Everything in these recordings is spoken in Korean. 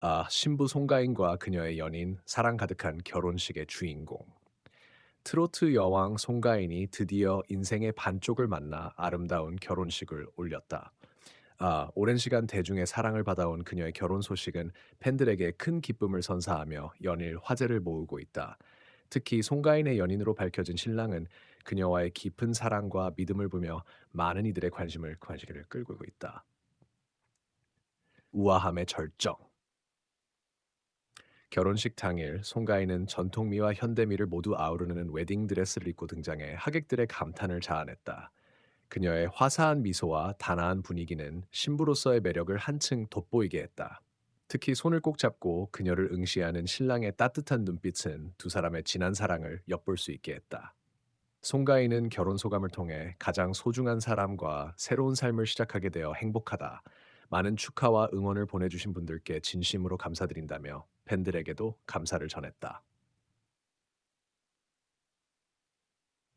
아, 신부 송가인과 그녀의 연인, 사랑 가득한 결혼식의 주인공. 트로트 여왕 송가인이 드디어 인생의 반쪽을 만나 아름다운 결혼식을 올렸다. 아, 오랜 시간 대중의 사랑을 받아온 그녀의 결혼 소식은 팬들에게 큰 기쁨을 선사하며 연일 화제를 모으고 있다. 특히 송가인의 연인으로 밝혀진 신랑은 그녀와의 깊은 사랑과 믿음을 보며 많은 이들의 관심을 관심을 끌고 있다. 우아함의 절정. 결혼식 당일 송가인은 전통미와 현대미를 모두 아우르는 웨딩 드레스를 입고 등장해 하객들의 감탄을 자아냈다. 그녀의 화사한 미소와 단아한 분위기는 신부로서의 매력을 한층 돋보이게 했다. 특히 손을 꼭 잡고 그녀를 응시하는 신랑의 따뜻한 눈빛은 두 사람의 진한 사랑을 엿볼 수 있게 했다. 송가인은 결혼 소감을 통해 가장 소중한 사람과 새로운 삶을 시작하게 되어 행복하다. 많은 축하와 응원을 보내주신 분들께 진심으로 감사드린다며 팬들에게도 감사를 전했다.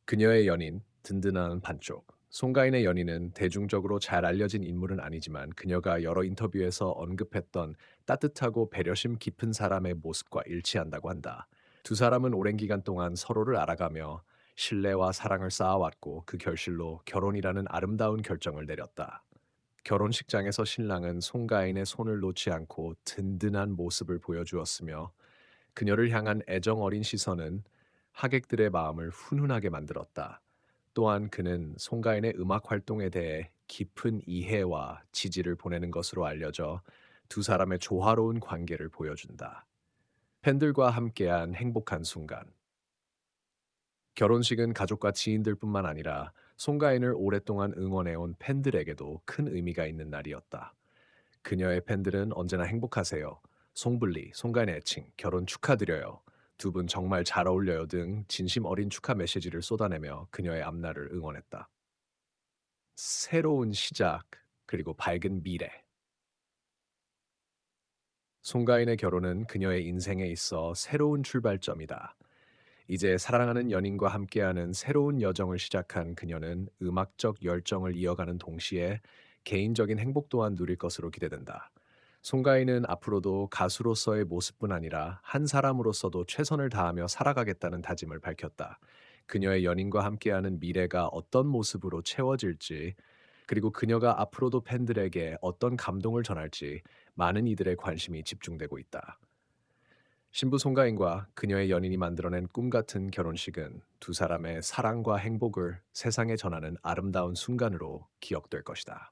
그녀의 연인, 든든한 반쪽. 송가인의 연인은 대중적으로 잘 알려진 인물은 아니지만 그녀가 여러 인터뷰에서 언급했던 따뜻하고 배려심 깊은 사람의 모습과 일치한다고 한다. 두 사람은 오랜 기간 동안 서로를 알아가며 신뢰와 사랑을 쌓아왔고 그 결실로 결혼이라는 아름다운 결정을 내렸다. 결혼식장에서 신랑은 송가인의 손을 놓지 않고 든든한 모습을 보여주었으며 그녀를 향한 애정 어린 시선은 하객들의 마음을 훈훈하게 만들었다. 또한 그는 송가인의 음악 활동에 대해 깊은 이해와 지지를 보내는 것으로 알려져 두 사람의 조화로운 관계를 보여준다. 팬들과 함께한 행복한 순간. 결혼식은 가족과 지인들뿐만 아니라 송가인을 오랫동안 응원해온 팬들에게도 큰 의미가 있는 날이었다. 그녀의 팬들은 언제나 행복하세요. 송블리, 송가인의 애칭, 결혼 축하드려요. 두 분 정말 잘 어울려요 등 진심 어린 축하 메시지를 쏟아내며 그녀의 앞날을 응원했다. 새로운 시작, 그리고 밝은 미래. 송가인의 결혼은 그녀의 인생에 있어 새로운 출발점이다. 이제 사랑하는 연인과 함께하는 새로운 여정을 시작한 그녀는 음악적 열정을 이어가는 동시에 개인적인 행복 또한 누릴 것으로 기대된다. 송가인은 앞으로도 가수로서의 모습뿐 아니라 한 사람으로서도 최선을 다하며 살아가겠다는 다짐을 밝혔다. 그녀의 연인과 함께하는 미래가 어떤 모습으로 채워질지, 그리고 그녀가 앞으로도 팬들에게 어떤 감동을 전할지 많은 이들의 관심이 집중되고 있다. 신부 송가인과 그녀의 연인이 만들어낸 꿈 같은 결혼식은 두 사람의 사랑과 행복을 세상에 전하는 아름다운 순간으로 기억될 것이다.